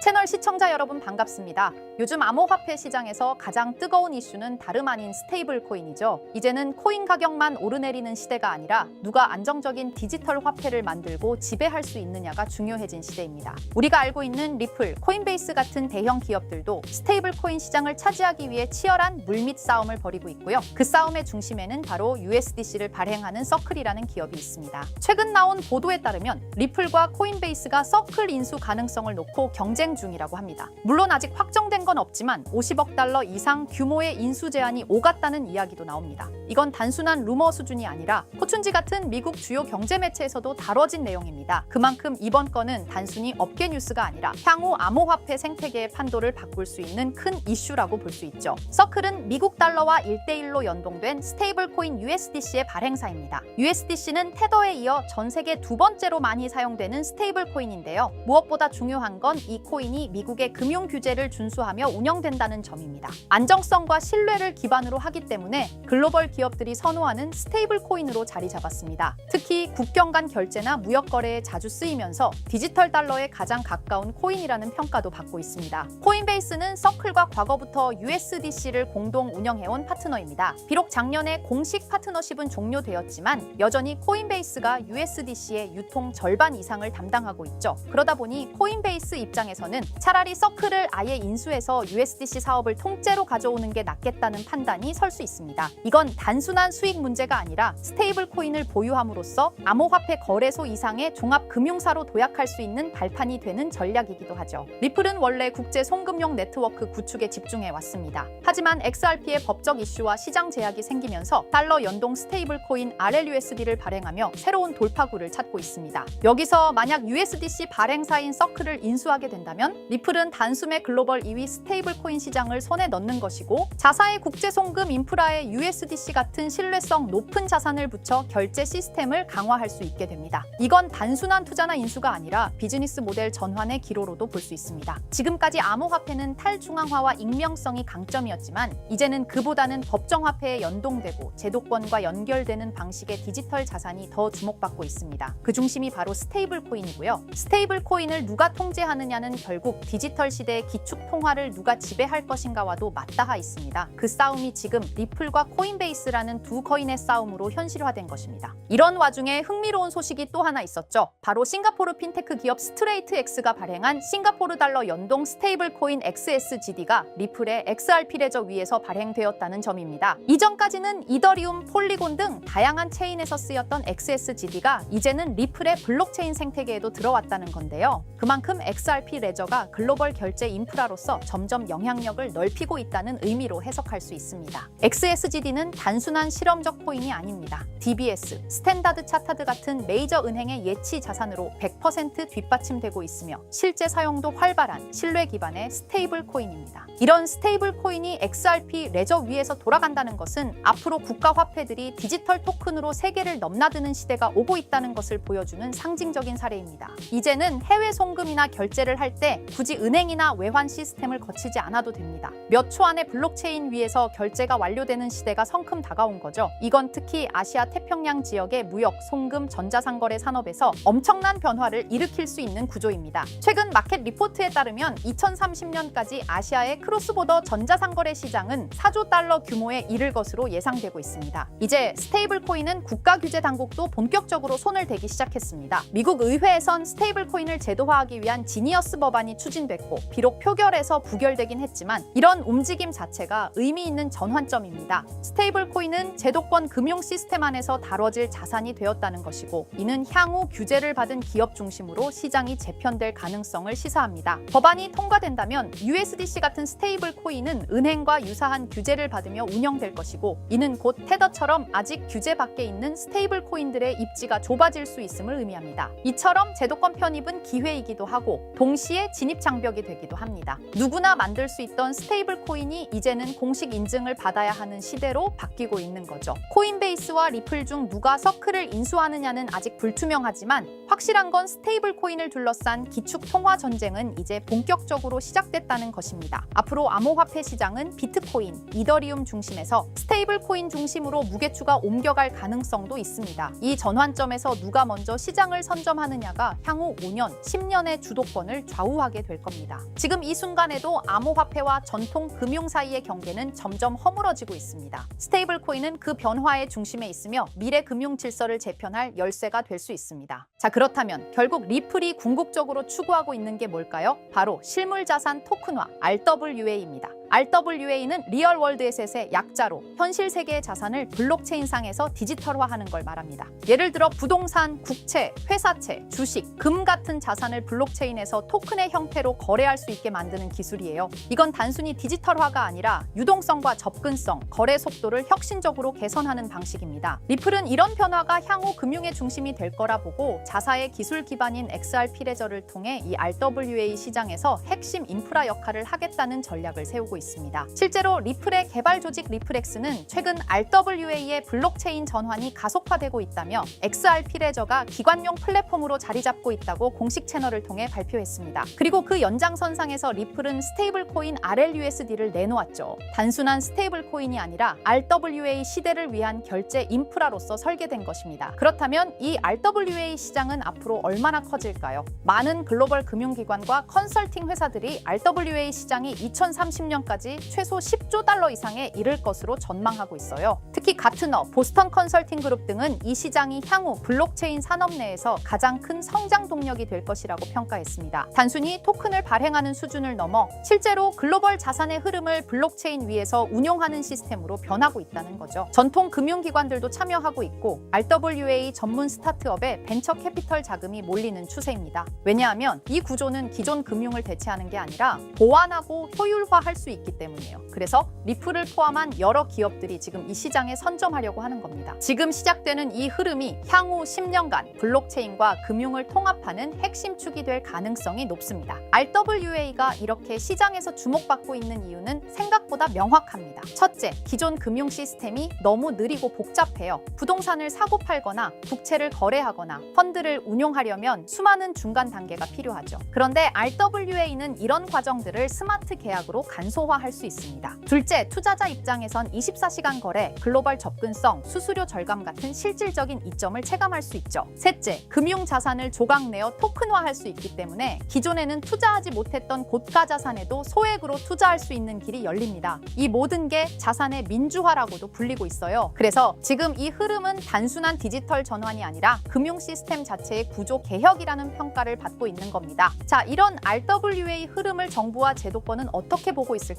채널 시청자 여러분 반갑습니다. 요즘 암호화폐 시장에서 가장 뜨거운 이슈는 다름 아닌 스테이블 코인이죠. 이제는 코인 가격만 오르내리는 시대가 아니라 누가 안정적인 디지털 화폐를 만들고 지배할 수 있느냐가 중요해진 시대입니다. 우리가 알고 있는 리플, 코인베이스 같은 대형 기업들도 스테이블 코인 시장을 차지하기 위해 치열한 물밑 싸움을 벌이고 있고요. 그 싸움의 중심에는 바로 USDC를 발행하는 서클이라는 기업이 있습니다. 최근 나온 보도에 따르면 리플과 코인베이스가 서클 인수 가능성을 놓고 경쟁 중이라고 합니다. 물론 아직 확정된 건 없지만 50억 달러 이상 규모의 인수 제한이 오갔다는 이야기도 나옵니다. 이건 단순한 루머 수준이 아니라 포춘지 같은 미국 주요 경제 매체에서도 다뤄진 내용입니다. 그만큼 이번 건은 단순히 업계 뉴스가 아니라 향후 암호화폐 생태계의 판도를 바꿀 수 있는 큰 이슈라고 볼 수 있죠. 서클은 미국 달러와 1대1로 연동된 스테이블 코인 USDC의 발행사입니다. USDC는 테더에 이어 전 세계 두 번째로 많이 사용되는 스테이블 코인인데요. 무엇보다 중요한 건 이 코인 이 미국의 금융 규제를 준수하며 운영된다는 점입니다. 안정성과 신뢰를 기반으로 하기 때문에 글로벌 기업들이 선호하는 스테이블 코인으로 자리 잡았습니다. 특히 국경 간 결제나 무역 거래에 자주 쓰이면서 디지털 달러에 가장 가까운 코인이라는 평가도 받고 있습니다. 코인베이스는 서클과 과거부터 USDC를 공동 운영해온 파트너입니다. 비록 작년에 공식 파트너십은 종료되었지만 여전히 코인베이스가 USDC의 유통 절반 이상을 담당하고 있죠. 그러다 보니 코인베이스 입장에서는 차라리 서클을 아예 인수해서 USDC 사업을 통째로 가져오는 게 낫겠다는 판단이 설 수 있습니다. 이건 단순한 수익 문제가 아니라 스테이블 코인을 보유함으로써 암호화폐 거래소 이상의 종합 금융사로 도약할 수 있는 발판이 되는 전략이기도 하죠. 리플은 원래 국제 송금용 네트워크 구축에 집중해 왔습니다. 하지만 XRP의 법적 이슈와 시장 제약이 생기면서 달러 연동 스테이블 코인 RLUSD를 발행하며 새로운 돌파구를 찾고 있습니다. 여기서 만약 USDC 발행사인 서클을 인수하게 된다면 리플은 단숨에 글로벌 2위 스테이블 코인 시장을 손에 넣는 것이고 자사의 국제 송금 인프라에 USDC 같은 신뢰성 높은 자산을 붙여 결제 시스템을 강화할 수 있게 됩니다. 이건 단순한 투자나 인수가 아니라 비즈니스 모델 전환의 기로로도 볼 수 있습니다. 지금까지 암호화폐는 탈중앙화와 익명성이 강점이었지만 이제는 그보다는 법정화폐에 연동되고 제도권과 연결되는 방식의 디지털 자산이 더 주목받고 있습니다. 그 중심이 바로 스테이블 코인이고요. 스테이블 코인을 누가 통제하느냐는 결국 디지털 시대의 기축 통화를 누가 지배할 것인가와도 맞닿아 있습니다. 그 싸움이 지금 리플과 코인베이스라는 두 코인의 싸움으로 현실화된 것입니다. 이런 와중에 흥미로운 소식이 또 하나 있었죠. 바로 싱가포르 핀테크 기업 스트레이트 X가 발행한 싱가포르 달러 연동 스테이블 코인 XSGD가 리플의 XRP 레저 위에서 발행되었다는 점입니다. 이전까지는 이더리움, 폴리곤 등 다양한 체인에서 쓰였던 XSGD가 이제는 리플의 블록체인 생태계에도 들어왔다는 건데요. 그만큼 XRP 레저 가 글로벌 결제 인프라로서 점점 영향력을 넓히고 있다는 의미로 해석할 수 있습니다. XSGD는 단순한 실험적 코인이 아닙니다. DBS, 스탠다드 차타드 같은 메이저 은행의 예치 자산으로 100% 뒷받침되고 있으며 실제 사용도 활발한 신뢰 기반의 스테이블 코인입니다. 이런 스테이블 코인이 XRP 레저 위에서 돌아간다는 것은 앞으로 국가 화폐들이 디지털 토큰으로 세계를 넘나드는 시대가 오고 있다는 것을 보여주는 상징적인 사례입니다. 이제는 해외 송금이나 결제를 할때 굳이 은행이나 외환 시스템을 거치지 않아도 됩니다. 몇 초 안에 블록체인 위에서 결제가 완료되는 시대가 성큼 다가온 거죠. 이건 특히 아시아 태평양 지역의 무역, 송금, 전자상거래 산업에서 엄청난 변화를 일으킬 수 있는 구조입니다. 최근 마켓 리포트에 따르면 2030년까지 아시아의 크로스보더 전자상거래 시장은 4조 달러 규모에 이를 것으로 예상되고 있습니다. 이제 스테이블 코인은 국가 규제 당국도 본격적으로 손을 대기 시작했습니다. 미국 의회에선 스테이블 코인을 제도화하기 위한 지니어스 법 안이 추진됐고 비록 표결에서 부결되긴 했지만 이런 움직임 자체가 의미 있는 전환점입니다. 스테이블 코인은 제도권 금융 시스템 안에서 다뤄질 자산이 되었다는 것이고 이는 향후 규제를 받은 기업 중심으로 시장이 재편될 가능성을 시사합니다. 법안이 통과된다면 USDC 같은 스테이블 코인은 은행과 유사한 규제를 받으며 운영될 것이고 이는 곧 테더처럼 아직 규제 밖에 있는 스테이블 코인들의 입지가 좁아질 수 있음을 의미합니다. 이처럼 제도권 편입은 기회이기도 하고 동시에 진입 장벽이 되기도 합니다. 누구나 만들 수 있던 스테이블 코인이 이제는 공식 인증을 받아야 하는 시대로 바뀌고 있는 거죠. 코인베이스와 리플 중 누가 서클을 인수하느냐는 아직 불투명하지만 확실한 건 스테이블 코인을 둘러싼 기축 통화 전쟁은 이제 본격적으로 시작됐다는 것입니다. 앞으로 암호화폐 시장은 비트코인, 이더리움 중심에서 스테이블 코인 중심으로 무게추가 옮겨갈 가능성도 있습니다. 이 전환점에서 누가 먼저 시장을 선점하느냐가 향후 5년, 10년의 주도권을 좌우 좌우하게 될 겁니다. 지금 이 순간에도 암호화폐와 전통 금융 사이의 경계는 점점 허물어지고 있습니다. 스테이블 코인은 그 변화의 중심에 있으며 미래 금융 질서를 재편할 열쇠가 될 수 있습니다. 자, 그렇다면 결국 리플이 궁극적으로 추구하고 있는 게 뭘까요? 바로 실물 자산 토큰화 RWA입니다. RWA는 리얼 월드 에셋의 약자로 현실 세계의 자산을 블록체인상에서 디지털화하는 걸 말합니다. 예를 들어 부동산, 국채, 회사채, 주식, 금 같은 자산을 블록체인에서 토큰의 형태로 거래할 수 있게 만드는 기술이에요. 이건 단순히 디지털화가 아니라 유동성과 접근성, 거래 속도를 혁신적으로 개선하는 방식입니다. 리플은 이런 변화가 향후 금융의 중심이 될 거라 보고 자사의 기술 기반인 XRP 레저를 통해 이 RWA 시장에서 핵심 인프라 역할을 하겠다는 전략을 세우고 있습니다. 실제로 리플의 개발 조직 리플엑스는 최근 RWA의 블록체인 전환이 가속화되고 있다며 XRP 레저가 기관용 플랫폼으로 자리 잡고 있다고 공식 채널을 통해 발표했습니다. 그리고 그 연장선상에서 리플은 스테이블 코인 RLUSD를 내놓았죠. 단순한 스테이블 코인이 아니라 RWA 시대를 위한 결제 인프라로서 설계된 것입니다. 그렇다면 이 RWA 시장은 앞으로 얼마나 커질까요? 많은 글로벌 금융기관과 컨설팅 회사들이 RWA 시장이 2030년까지 최소 10조 달러 이상에 이를 것으로 전망하고 있어요. 특히 가트너, 보스턴 컨설팅 그룹 등은 이 시장이 향후 블록체인 산업 내에서 가장 큰 성장 동력이 될 것이라고 평가했습니다. 단순히 토큰을 발행하는 수준을 넘어 실제로 글로벌 자산의 흐름을 블록체인 위에서 운용하는 시스템으로 변하고 있다는 거죠. 전통 금융기관들도 참여하고 있고 RWA 전문 스타트업에 벤처 캐피털 자금이 몰리는 추세입니다. 왜냐하면 이 구조는 기존 금융을 대체하는 게 아니라 보완하고 효율화할 수 있기 때문이에요. 그래서 리플을 포함한 여러 기업들이 지금 이 시장에 선점하려고 하는 겁니다. 지금 시작되는 이 흐름이 향후 10년간 블록체인과 금융을 통합하는 핵심 축이 될 가능성이 높습니다. RWA가 이렇게 시장에서 주목받고 있는 이유는 생각보다 명확합니다. 첫째, 기존 금융 시스템이 너무 느리고 복잡해요. 부동산을 사고 팔거나 국채를 거래하거나 펀드를 운용하려면 수많은 중간 단계가 필요하죠. 그런데 RWA는 이런 과정들을 스마트 계약으로 간 소화할 수 있습니다. 둘째, 투자자 입장에선 24시간 거래, 글로벌 접근성, 수수료 절감 같은 실질적인 이점을 체감할 수 있죠. 셋째, 금융 자산을 조각 내어 토큰화할 수 있기 때문에 기존에는 투자하지 못했던 고가 자산에도 소액으로 투자할 수 있는 길이 열립니다. 이 모든 게 자산의 민주화라고도 불리고 있어요. 그래서 지금 이 흐름은 단순한 디지털 전환이 아니라 금융 시스템 자체의 구조 개혁이라는 평가를 받고 있는 겁니다. 자, 이런 RWA 흐름을 정부와 제도권은 어떻게 보고 있을까요?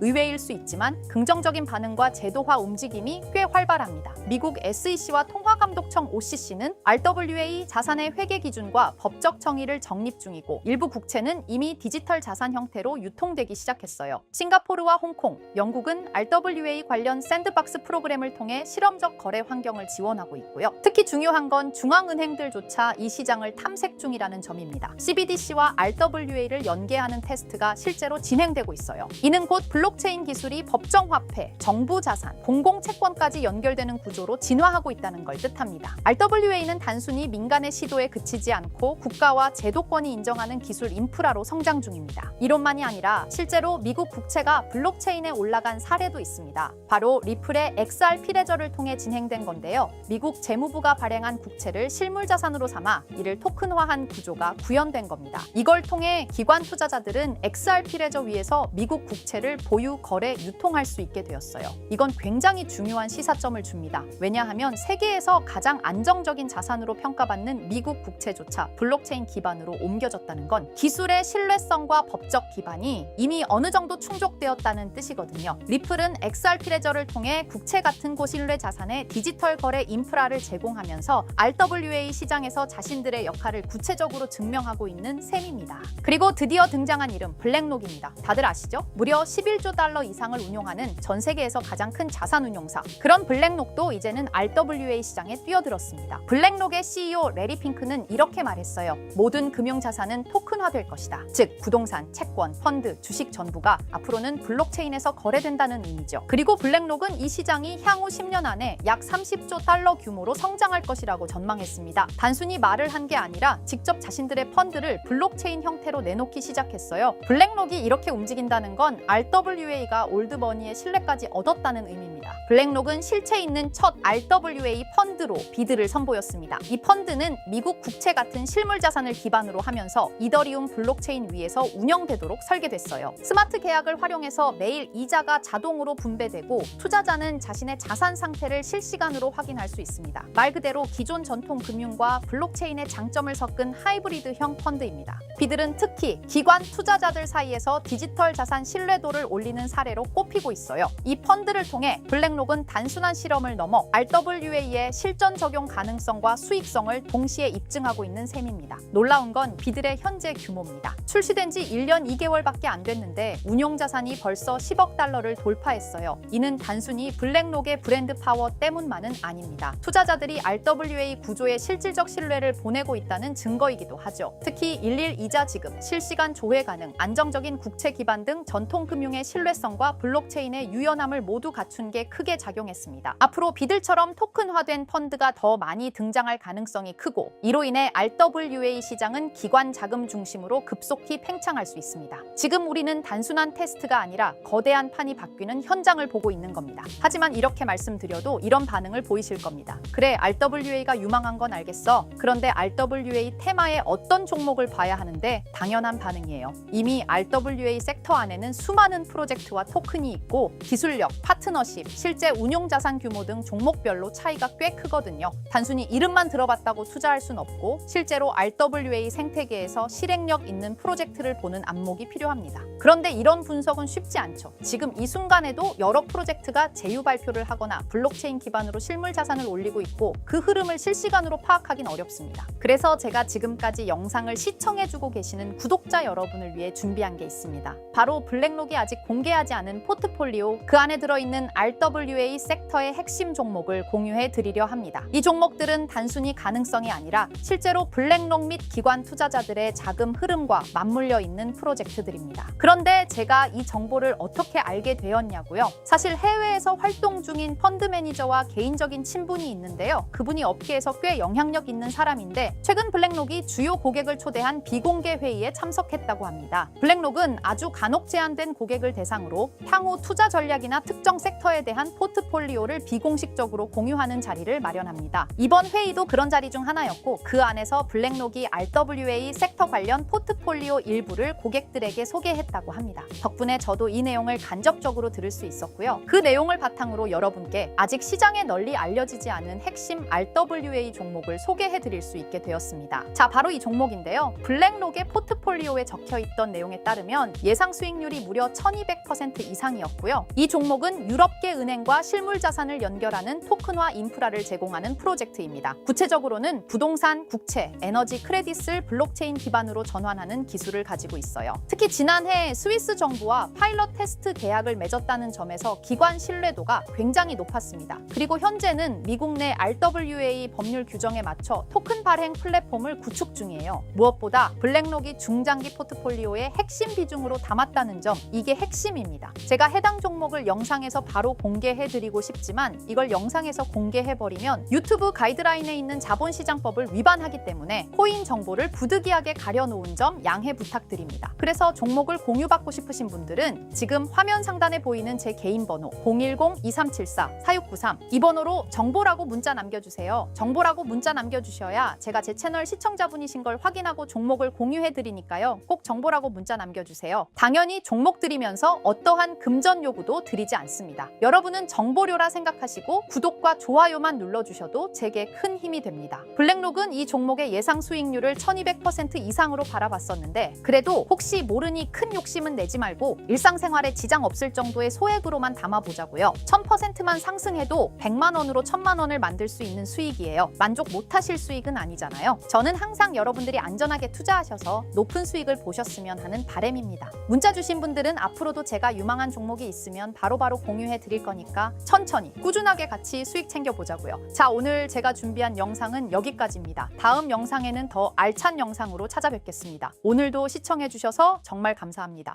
의외일 수 있지만 긍정적인 반응과 제도화 움직임이 꽤 활발합니다. 미국 SEC와 통화감독청 OCC는 RWA 자산의 회계 기준과 법적 정의를 정립 중이고 일부 국채는 이미 디지털 자산 형태로 유통되기 시작했어요. 싱가포르와 홍콩, 영국은 RWA 관련 샌드박스 프로그램을 통해 실험적 거래 환경을 지원하고 있고요. 특히 중요한 건 중앙은행들조차 이 시장을 탐색 중이라는 점입니다. CBDC와 RWA를 연계하는 테스트가 실제로 진행되고 있어요. 이는 곧 블록체인 기술이 법정 화폐, 정부 자산, 공공 채권까지 연결되는 구조로 진화하고 있다는 걸 뜻합니다. RWA는 단순히 민간의 시도에 그치지 않고 국가와 제도권이 인정하는 기술 인프라로 성장 중입니다. 이론만이 아니라 실제로 미국 국채가 블록체인에 올라간 사례도 있습니다. 바로 리플의 XRP 레저를 통해 진행된 건데요. 미국 재무부가 발행한 국채를 실물 자산으로 삼아 이를 토큰화한 구조가 구현된 겁니다. 이걸 통해 기관 투자자들은 XRP 레저 위에서 미국 국채 를 보유, 거래, 유통할 수 있게 되었어요. 이건 굉장히 중요한 시사점을 줍니다. 왜냐하면 세계에서 가장 안정적인 자산으로 평가받는 미국 국채조차 블록체인 기반으로 옮겨졌다는 건 기술의 신뢰성과 법적 기반이 이미 어느 정도 충족되었다는 뜻이거든요. 리플은 XRP 레저를 통해 국채 같은 고신뢰 자산의 디지털 거래 인프라를 제공하면서 RWA 시장에서 자신들의 역할을 구체적으로 증명하고 있는 셈입니다. 그리고 드디어 등장한 이름 블랙록입니다. 다들 아시죠? 무려 11조 달러 이상을 운용하는 전 세계에서 가장 큰 자산 운용사. 그런 블랙록도 이제는 RWA 시장에 뛰어들었습니다. 블랙록의 CEO 레리 핑크는 이렇게 말했어요. 모든 금융 자산은 토큰화될 것이다. 즉 부동산, 채권, 펀드, 주식 전부가 앞으로는 블록체인에서 거래된다는 의미죠. 그리고 블랙록은 이 시장이 향후 10년 안에 약 30조 달러 규모로 성장할 것이라고 전망했습니다. 단순히 말을 한 게 아니라 직접 자신들의 펀드를 블록체인 형태로 내놓기 시작했어요. 블랙록이 이렇게 움직인다는 건 RWA가 올드머니의 신뢰까지 얻었다는 의미입니다. 블랙록은 실체 있는 첫 RWA 펀드로 비드를 선보였습니다. 이 펀드는 미국 국채 같은 실물 자산을 기반으로 하면서 이더리움 블록체인 위에서 운영되도록 설계됐어요. 스마트 계약을 활용해서 매일 이자가 자동으로 분배되고 투자자는 자신의 자산 상태를 실시간으로 확인할 수 있습니다. 말 그대로 기존 전통 금융과 블록체인의 장점을 섞은 하이브리드형 펀드입니다. 비들은 특히 기관 투자자들 사이에서 디지털 자산 신뢰 도를 올리는 사례로 꼽히고 있어요. 이 펀드를 통해 블랙록은 단순한 실험을 넘어 RWA의 실전 적용 가능성과 수익성을 동시에 입증하고 있는 셈입니다. 놀라운 건 비들의 현재 규모입니다. 출시된 지 1년 2개월밖에 안 됐는데 운용 자산이 벌써 10억 달러를 돌파했어요. 이는 단순히 블랙록의 브랜드 파워 때문만은 아닙니다. 투자자들이 RWA 구조에 실질적 신뢰를 보내고 있다는 증거이기도 하죠. 특히 일일 이자 지급, 실시간 조회 가능, 안정적인 국채 기반 등 전통 금융의 신뢰성과 블록체인의 유연함을 모두 갖춘 게 크게 작용했습니다. 앞으로 비들처럼 토큰화된 펀드가 더 많이 등장할 가능성이 크고 이로 인해 RWA 시장은 기관 자금 중심으로 급속히 팽창할 수 있습니다. 지금 우리는 단순한 테스트가 아니라 거대한 판이 바뀌는 현장을 보고 있는 겁니다. 하지만 이렇게 말씀드려도 이런 반응을 보이실 겁니다. 그래, RWA가 유망한 건 알겠어. 그런데 RWA 테마의 어떤 종목을 봐야 하는데 당연한 반응이에요. 이미 RWA 섹터 안에는 수많은 프로젝트와 토큰이 있고 기술력, 파트너십, 실제 운용 자산 규모 등 종목별로 차이가 꽤 크거든요. 단순히 이름만 들어봤다고 투자할 순 없고 실제로 RWA 생태계에서 실행력 있는 프로젝트를 보는 안목이 필요합니다. 그런데 이런 분석은 쉽지 않죠. 지금 이 순간에도 여러 프로젝트가 제휴 발표를 하거나 블록체인 기반으로 실물 자산을 올리고 있고 그 흐름을 실시간으로 파악하긴 어렵습니다. 그래서 제가 지금까지 영상을 시청해주고 계시는 구독자 여러분을 위해 준비한 게 있습니다. 바로 블랙록이 아직 공개하지 않은 포트폴리오 그 안에 들어있는 RWA 섹터의 핵심 종목을 공유해 드리려 합니다. 이 종목들은 단순히 가능성이 아니라 실제로 블랙록 및 기관 투자자들의 자금 흐름과 맞물려 있는 프로젝트들입니다. 그런 데 제가 이 정보를 어떻게 알게 되었냐고요? 사실 해외에서 활동 중인 펀드 매니저와 개인적인 친분이 있는데요. 그분이 업계에서 꽤 영향력 있는 사람인데 최근 블랙록이 주요 고객을 초대한 비공개 회의에 참석했다고 합니다. 블랙록은 아주 간혹 제한된 고객을 대상으로 향후 투자 전략이나 특정 섹터에 대한 포트폴리오를 비공식적으로 공유하는 자리를 마련합니다. 이번 회의도 그런 자리 중 하나였고 그 안에서 블랙록이 RWA 섹터 관련 포트폴리오 일부를 고객들에게 소개했다고 합니다. 덕분에 저도 이 내용을 간접적으로 들을 수 있었고요. 그 내용을 바탕으로 여러분께 아직 시장에 널리 알려지지 않은 핵심 RWA 종목을 소개해 드릴 수 있게 되었습니다. 자, 바로 이 종목인데요. 블랙록의 포트폴리오에 적혀 있던 내용에 따르면 예상 수익률이 무려 1200% 이상이었고요. 이 종목은 유럽계 은행과 실물 자산을 연결하는 토큰화 인프라를 제공하는 프로젝트입니다. 구체적으로는 부동산, 국채, 에너지 크레딧을 블록체인 기반으로 전환하는 기술을 가지고 있어요. 특히 지난해 스위스 정부와 파일럿 테스트 계약을 맺었다는 점에서 기관 신뢰도가 굉장히 높았습니다. 그리고 현재는 미국 내 RWA 법률 규정에 맞춰 토큰 발행 플랫폼을 구축 중이에요. 무엇보다 블랙록이 중장기 포트폴리오의 핵심 비중으로 담았다는 점, 이게 핵심입니다. 제가 해당 종목을 영상에서 바로 공개해드리고 싶지만 이걸 영상에서 공개해버리면 유튜브 가이드라인에 있는 자본시장법을 위반하기 때문에 코인 정보를 부득이하게 가려놓은 점 양해 부탁드립니다. 그래서 종목을 공 유받고 싶으신 분들은 지금 화면 상단에 보이는 제 개인 번호 010-2374-4693 이 번호로 정보라고 문자 남겨주세요. 정보라고 문자 남겨주셔야 제가 제 채널 시청자분이신 걸 확인하고 종목을 공유해드리니까요. 꼭 정보라고 문자 남겨주세요. 당연히 종목 드리면서 어떠한 금전 요구도 드리지 않습니다. 여러분은 정보료라 생각하시고 구독과 좋아요만 눌러주셔도 제게 큰 힘이 됩니다. 블랙록은 이 종목의 예상 수익률을 1200% 이상으로 바라봤었는데 그래도 혹시 모르니 큰 욕 심은 내지 말고 일상생활에 지장 없을 정도의 소액으로만 담아보자고요. 1000%만 상승해도 100만 원으로 1000만 원을 만들 수 있는 수익이에요. 만족 못하실 수익은 아니잖아요. 저는 항상 여러분들이 안전하게 투자하셔서 높은 수익을 보셨으면 하는 바램입니다. 문자 주신 분들은 앞으로도 제가 유망한 종목이 있으면 바로바로 공유해 드릴 거니까 천천히 꾸준하게 같이 수익 챙겨 보자고요. 자, 오늘 제가 준비한 영상은 여기까지입니다. 다음 영상에는 더 알찬 영상으로 찾아뵙겠습니다. 오늘도 시청해 주셔서 정말 감사 합니다.